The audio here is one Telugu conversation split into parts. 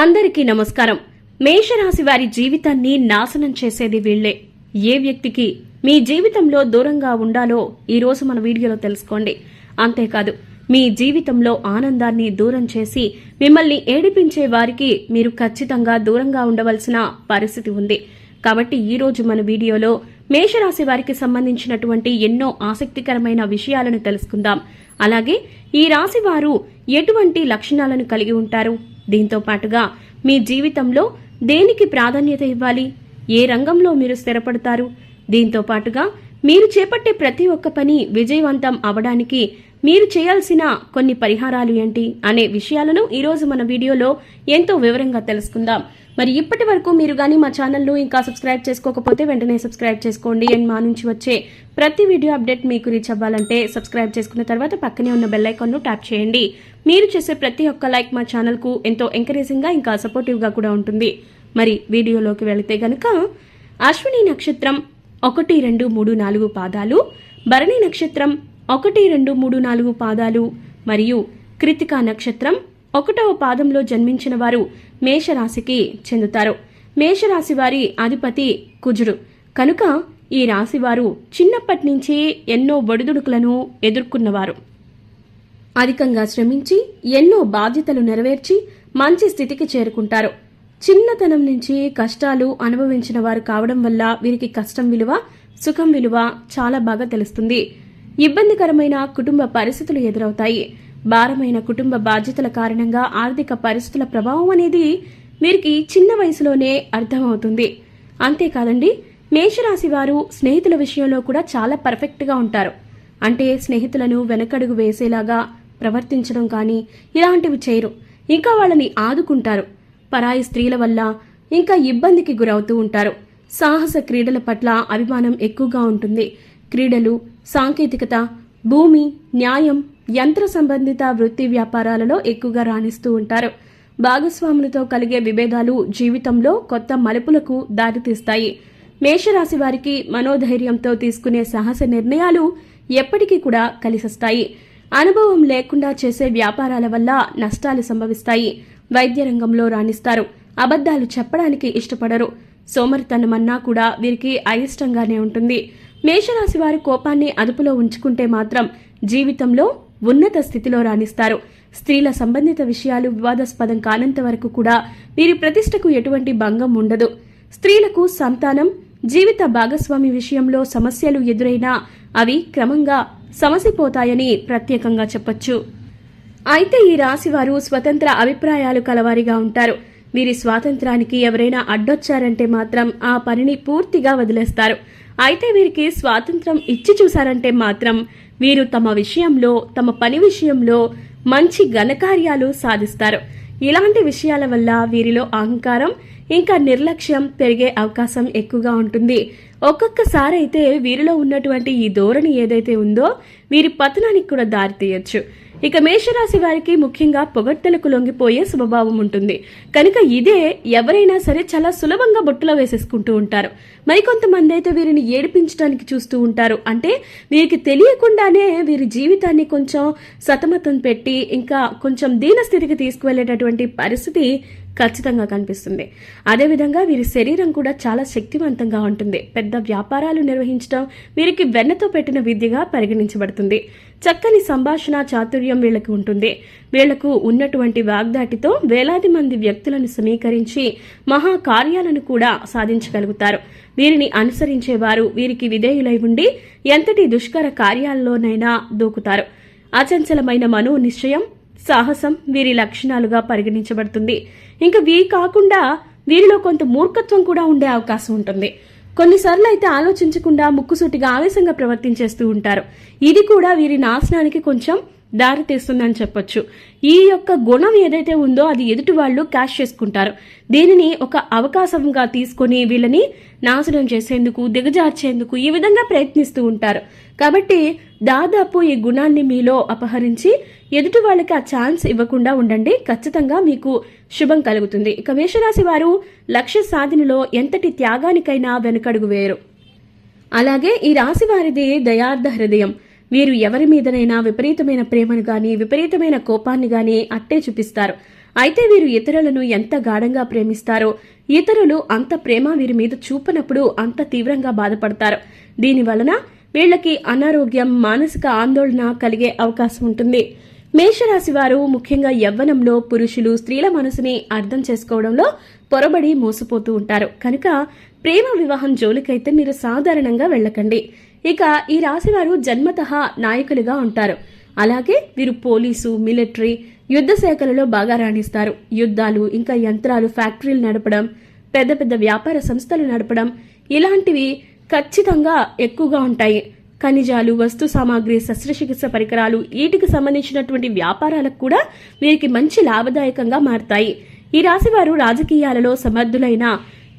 అందరికీ నమస్కారం. మేషరాశి వారి జీవితాన్ని నాశనం చేసేది వీళ్ళే ఏ వ్యక్తికి మీ జీవితంలో దూరంగా ఉండాలో ఈరోజు మన వీడియోలో తెలుసుకోండి. అంతేకాదు మీ జీవితంలో ఆనందాన్ని దూరం చేసి మిమ్మల్ని ఏడిపించే వారికి మీరు ఖచ్చితంగా దూరంగా ఉండవలసిన పరిస్థితి ఉంది. కాబట్టి ఈ రోజు మన వీడియోలో మేషరాశి వారికి సంబంధించినటువంటి ఎన్నో ఆసక్తికరమైన విషయాలను తెలుసుకుందాం. అలాగే ఈ రాశి వారు ఎటువంటి లక్షణాలను కలిగి ఉంటారు? దీంతో పాటుగా మీ జీవితంలో దేనికి ప్రాధాన్యత ఇవ్వాలి? ఏ రంగంలో మీరు స్థిరపడతారు? దీంతో పాటుగా మీరు చేపట్టే ప్రతి ఒక్క పని విజయవంతం అవడానికి మీరు చేయాల్సిన కొన్ని పరిహారాలు ఏంటి అనే విషయాలను ఈరోజు మన వీడియోలో ఎంతో వివరంగా తెలుసుకుందాం. మరి ఇప్పటి వరకు మీరు కానీ మా ఛానల్ను ఇంకా సబ్స్క్రైబ్ చేసుకోకపోతే వెంటనే సబ్స్క్రైబ్ చేసుకోండి. అండ్ మా నుంచి వచ్చే ప్రతి వీడియో అప్డేట్ మీకు రీచ్ అవ్వాలంటే సబ్స్క్రైబ్ చేసుకున్న తర్వాత పక్కనే ఉన్న బెల్ ఐకాన్ను ట్యాప్ చేయండి. మీరు చేసే ప్రతి ఒక్క లైక్ మా ఛానల్కు ఎంతో ఎంకరేజింగ్గా ఇంకా సపోర్టివ్గా కూడా ఉంటుంది. మరి వీడియోలోకి వెళితే గనుక అశ్విని నక్షత్రం ఒకటి రెండు మూడు నాలుగు పాదాలు భరణి నక్షత్రం ఒకటి రెండు మూడు నాలుగు పాదాలు మరియు కృతికా నక్షత్రం ఒకటవ పాదంలో జన్మించిన వారు మేషరాశికి చెందుతారు. మేషరాశి వారి అధిపతి కుజుడు. కనుక ఈ రాశివారు చిన్నప్పటి నుంచి ఎన్నో ఒడిదుడుకులను ఎదుర్కొన్నవారు. అధికంగా శ్రమించి ఎన్నో బాధ్యతలు నెరవేర్చి మంచి స్థితికి చేరుకుంటారు. చిన్నతనం నుంచి కష్టాలు అనుభవించిన వారు కావడం వల్ల వీరికి కష్టం విలువ సుఖం విలువ చాలా బాగా తెలుస్తుంది. ఇబ్బందికరమైన కుటుంబ పరిస్థితులు ఎదురవుతాయి. భారమైన కుటుంబ బాధ్యతల కారణంగా ఆర్థిక పరిస్థితుల ప్రభావం అనేది వీరికి చిన్న వయసులోనే అర్థమవుతుంది. అంతేకాదండి మేషరాశి వారు స్నేహితుల విషయంలో కూడా చాలా పర్ఫెక్ట్గా ఉంటారు. అంటే స్నేహితులను వెనకడుగు వేసేలాగా ప్రవర్తించడం కానీ ఇలాంటివి చేయరు. ఇంకా వాళ్ళని ఆదుకుంటారు. పరాయి స్త్రీల వల్ల ఇంకా ఇబ్బందికి గురవుతూ ఉంటారు. సాహస క్రీడల పట్ల అభిమానం ఎక్కువగా ఉంటుంది. క్రీడలు సాంకేతికత భూమి న్యాయం యంత్ర సంబంధిత వృత్తి వ్యాపారాలలో ఎక్కువగా రాణిస్తూ ఉంటారు. భాగస్వాములతో కలిగే విభేదాలు జీవితంలో కొత్త మలుపులకు దారితీస్తాయి. మేషరాశి వారికి మనోధైర్యంతో తీసుకునే సాహస నిర్ణయాలు ఎప్పటికీ కూడా కలిసొస్తాయి. అనుభవం లేకుండా చేసే వ్యాపారాల వల్ల నష్టాలు సంభవిస్తాయి. వైద్య రంగంలో రాణిస్తారు. అబద్ధాలు చెప్పడానికి ఇష్టపడరు. సోమరితనమన్నా కూడా వీరికి అయిష్టంగానే ఉంటుంది. మేషరాశి వారి కోపాన్ని అదుపులో ఉంచుకుంటే మాత్రం జీవితంలో ఉన్నత స్థితిలో రాణిస్తారు. స్త్రీల సంబంధిత విషయాలు వివాదాస్పదం కానంత వరకు కూడా వీరి ప్రతిష్టకు ఎటువంటి భంగం ఉండదు. స్త్రీలకు సంతానం జీవిత భాగస్వామి విషయంలో సమస్యలు ఎదురైనా అవి క్రమంగా సమసిపోతాయని ప్రత్యేకంగా చెప్పొచ్చు. అయితే ఈ రాశివారు స్వతంత్ర అభిప్రాయాలు కలవారిగా ఉంటారు. వీరి స్వాతంత్రానికి ఎవరైనా అడ్డొచ్చారంటే మాత్రం ఆ పనిని పూర్తిగా వదిలేస్తారు. అయితే వీరికి స్వాతంత్రం ఇచ్చి చూశారంటే మాత్రం వీరు తమ విషయంలో తమ పని విషయంలో మంచి ఘనకార్యాలు సాధిస్తారు. ఇలాంటి విషయాల వల్ల వీరిలో అహంకారం ఇంకా నిర్లక్ష్యం పెరిగే అవకాశం ఎక్కువగా ఉంటుంది. ఒక్కొక్కసారి అయితే వీరిలో ఉన్నటువంటి ఈ ధోరణి ఏదైతే ఉందో వీరి పతనానికి కూడా దారితీయచ్చు. ఇక మేషరాశి వారికి ముఖ్యంగా పొగట్టలకు లొంగిపోయే స్వభావం ఉంటుంది. కనుక ఇదే ఎవరైనా సరే చాలా సులభంగా బొట్టులో వేసేసుకుంటూ ఉంటారు. మరికొంతమంది అయితే వీరిని ఏడిపించడానికి చూస్తూ ఉంటారు. అంటే వీరికి తెలియకుండానే వీరి జీవితాన్ని కొంచెం సతమతం పెట్టి ఇంకా కొంచెం దీనస్థితికి తీసుకువెళ్ళేటటువంటి పరిస్థితి ఖచ్చితంగా కనిపిస్తుంది. అదేవిధంగా వీరి శరీరం కూడా చాలా శక్తివంతంగా ఉంటుంది. పెద్ద వ్యాపారాలు నిర్వహించడం వీరికి వెన్నతో పెట్టిన విద్యగా పరిగణించబడుతుంది. చక్కని సంభాషణ చాతుర్యం వీళ్ళకి ఉంటుంది. వీళ్ళకు ఉన్నటువంటి వాగ్దాటితో వేలాది మంది వ్యక్తులను సమీకరించి మహా కార్యాలను కూడా సాధించగలుగుతారు. వీరిని అనుసరించేవారు వీరికి విధేయులై ఉండి ఎంతటి దుష్కర కార్యాల్లోనైనా దూకుతారు. అచంచలమైన మనో నిశ్చయం సాహసం వీరి లక్షణాలుగా పరిగణించబడుతుంది. ఇంకా వీ కాకుండా వీరిలో కొంత మూర్ఖత్వం కూడా ఉండే అవకాశం ఉంటుంది. కొన్నిసార్లు అయితే ఆలోచించకుండా ముక్కుసూటిగా ఆవేశంగా ప్రవర్తించేస్తూ ఉంటారు. ఇది కూడా వీరి నాశనానికి కొంచెం దారితీస్తుందని చెప్పొచ్చు. ఈ యొక్క గుణం ఏదైతే ఉందో అది ఎదుటి వాళ్ళు క్యాష్ చేసుకుంటారు. దీనిని ఒక అవకాశంగా తీసుకొని వీళ్ళని నాశనం చేసేందుకు దిగజార్చేందుకు ఈ విధంగా ప్రయత్నిస్తూ ఉంటారు. కాబట్టి దాదాపు ఈ గుణాన్ని మీలో అపహరించి ఎదుటి వాళ్ళకి ఆ ఛాన్స్ ఇవ్వకుండా ఉండండి. ఖచ్చితంగా మీకు శుభం కలుగుతుంది. ఇక మేషరాశి వారు లక్ష్య సాధనలో ఎంతటి త్యాగానికైనా వెనుకడుగు వేయరు. అలాగే ఈ రాశి వారిది దయార్థ హృదయం. వీరు ఎవరి మీదనైనా విపరీతమైన ప్రేమను గాని విపరీతమైన కోపాన్ని గాని అట్టే చూపిస్తారు. అయితే వీరు ఇతరులను ఎంత గాఢంగా ప్రేమిస్తారో ఇతరులు అంత ప్రేమ వీరి మీద చూపనప్పుడు అంత తీవ్రంగా బాధపడతారు. దీని వలన వీళ్ళకి అనారోగ్యం మానసిక ఆందోళన కలిగే అవకాశం ఉంటుంది. మేషరాశి వారు ముఖ్యంగా యవ్వనంలో పురుషులు స్త్రీల మనసుని అర్థం చేసుకోవడంలో పొరబడి మోసపోతూ ఉంటారు. కనుక ప్రేమ వివాహం జోలికైతే మీరు సాధారణంగా వెళ్ళకండి. ఇక ఈ రాశివారు జన్మత జన్మతః నాయకులుగా ఉంటారు. అలాగే వీరు పోలీసు మిలిటరీ యుద్ధ శాఖలలో బాగా రాణిస్తారు. యుద్ధాలు ఇంకా యంత్రాలు ఫ్యాక్టరీలు నడపడం పెద్ద పెద్ద వ్యాపార సంస్థలు నడపడం ఇలాంటివి ఖచ్చితంగా ఎక్కువగా ఉంటాయి. ఖనిజాలు వస్తు సామాగ్రి శస్త్రచికిత్స పరికరాలు వీటికి సంబంధించినటువంటి వ్యాపారాలకు కూడా వీరికి మంచి లాభదాయకంగా మారతాయి. ఈ రాశివారు రాజకీయాలలో సమర్థులైన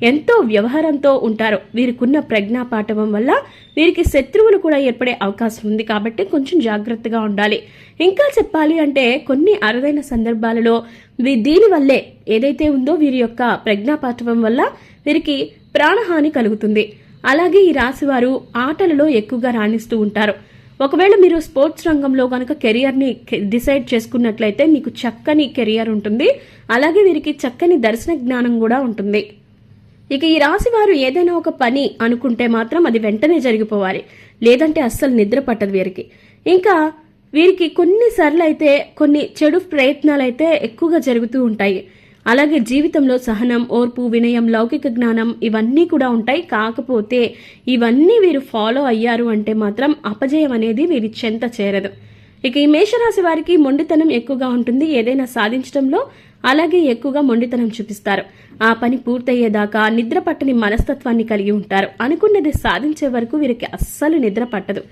ఎంతో వ్యవహారంతో ఉంటారు. వీరికున్న ప్రజ్ఞా పాఠవం వల్ల వీరికి శత్రువులు కూడా ఏర్పడే అవకాశం ఉంది కాబట్టి కొంచెం జాగ్రత్తగా ఉండాలి. ఇంకా చెప్పాలి అంటే కొన్ని అరుదైన సందర్భాలలో వీ- దీనివల్లే ఏదైతే ఉందో వీరి యొక్క ప్రజ్ఞా పాఠవం వల్ల వీరికి ప్రాణహాని కలుగుతుంది. అలాగే ఈ రాశివారు ఆటలలో ఎక్కువగా రాణిస్తూ ఉంటారు. ఒకవేళ మీరు స్పోర్ట్స్ రంగంలో కనుక కెరియర్ని డిసైడ్ చేసుకున్నట్లయితే మీకు చక్కని కెరియర్ ఉంటుంది. అలాగే వీరికి చక్కని దర్శన జ్ఞానం కూడా ఉంటుంది. ఇక ఈ రాశి వారు ఏదైనా ఒక పని అనుకుంటే మాత్రం అది వెంటనే జరిగిపోవాలి. లేదంటే అస్సలు నిద్ర పట్టదు వీరికి. ఇంకా వీరికి కొన్నిసార్లు అయితే కొన్ని చెడు ప్రయత్నాలు అయితే ఎక్కువగా జరుగుతూ ఉంటాయి. అలాగే జీవితంలో సహనం ఓర్పు వినయం లౌకిక జ్ఞానం ఇవన్నీ కూడా ఉంటాయి. కాకపోతే ఇవన్నీ వీరు ఫాలో అయ్యారు అంటే మాత్రం అపజయం అనేది వీరి చెంత చేరదు. ఇక ఈ మేషరాశి వారికి మొండితనం ఎక్కువగా ఉంటుంది. ఏదైనా సాధించడంలో అలాగే ఎక్కువగా మొండితనం చూపిస్తారు. ఆ పని పూర్తయ్యేదాకా నిద్ర పట్టని మనస్తత్వాన్ని కలిగి ఉంటారు. అనుకున్నది సాధించే వరకు వీరికి అస్సలు నిద్ర పట్టదు.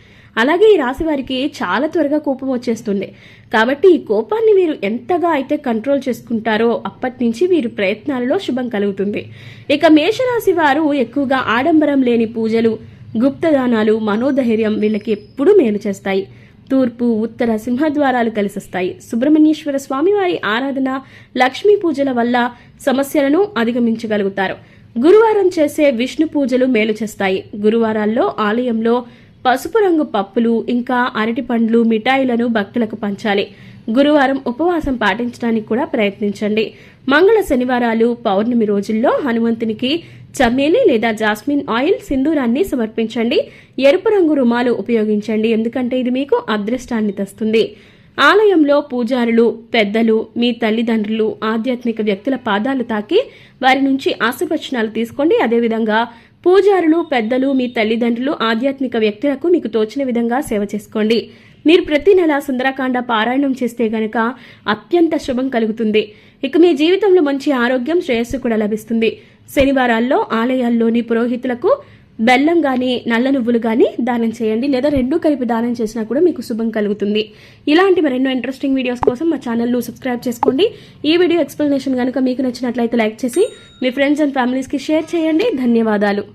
అలాగే ఈ రాశి వారికి చాలా త్వరగా కోపం వచ్చేస్తుంది. కాబట్టి ఈ కోపాన్ని వీరు ఎంతగా అయితే కంట్రోల్ చేసుకుంటారో అప్పటి నుంచి వీరి ప్రయత్నాలలో శుభం కలుగుతుంది. ఇక మేషరాశి వారు ఎక్కువగా ఆడంబరం లేని పూజలు గుప్తదానాలు మనోధైర్యం వీళ్ళకి ఎప్పుడూ మేలు చేస్తాయి. తూర్పు ఉత్తర సింహద్వారాలు కలిసొస్తాయి. సుబ్రహ్మణ్యేశ్వర స్వామివారి ఆరాధన లక్ష్మీ పూజల వల్ల సమస్యలను అధిగమించగలుగుతారు. గురువారం చేసే విష్ణు పూజలు మేలు చేస్తాయి. గురువారాల్లో ఆలయంలో పసుపు రంగు పప్పులు ఇంకా అరటి పండ్లు మిఠాయిలను భక్తులకు పంచాలి. గురువారం ఉపవాసం పాటించడానికి కూడా ప్రయత్నించండి. మంగళ శనివారాలు పౌర్ణమి రోజుల్లో హనుమంతునికి చమేలి లేదా జాస్మిన్ ఆయిల్ సింధూరాన్ని సమర్పించండి. ఎరుపు రంగు రుమాలు ఉపయోగించండి. ఎందుకంటే ఇది మీకు అదృష్టాన్ని తెస్తుంది. ఆలయంలో పూజారులు పెద్దలు మీ తల్లిదండ్రులు ఆధ్యాత్మిక వ్యక్తుల పాదాలు తాకి వారి నుంచి ఆశీర్వచనాలు తీసుకోండి. అదేవిధంగా పూజారులు పెద్దలు మీ తల్లిదండ్రులు ఆధ్యాత్మిక వ్యక్తులకు మీకు తోచిన విధంగా సేవ చేసుకోండి. మీరు ప్రతి నెల సుందరకాండ పారాయణం చేస్తే గనక అత్యంత శుభం కలుగుతుంది. ఇక మీ జీవితంలో మంచి ఆరోగ్యం శ్రేయస్సు కూడా లభిస్తుంది. శనివారాల్లో ఆలయాల్లోని పురోహితులకు బెల్లం కానీ నల్ల నువ్వులు కానీ దానం చేయండి లేదా రెండు కలిపి దానం చేసినా కూడా మీకు శుభం కలుగుతుంది. ఇలాంటి మరెన్నో ఇంట్రెస్టింగ్ వీడియోస్ కోసం మా ఛానల్ను సబ్స్క్రైబ్ చేసుకోండి. ఈ వీడియో ఎక్స్ప్లెనేషన్ కనుక మీకు నచ్చినట్లయితే లైక్ చేసి మీ ఫ్రెండ్స్ అండ్ ఫ్యామిలీస్కి షేర్ చేయండి. ధన్యవాదాలు.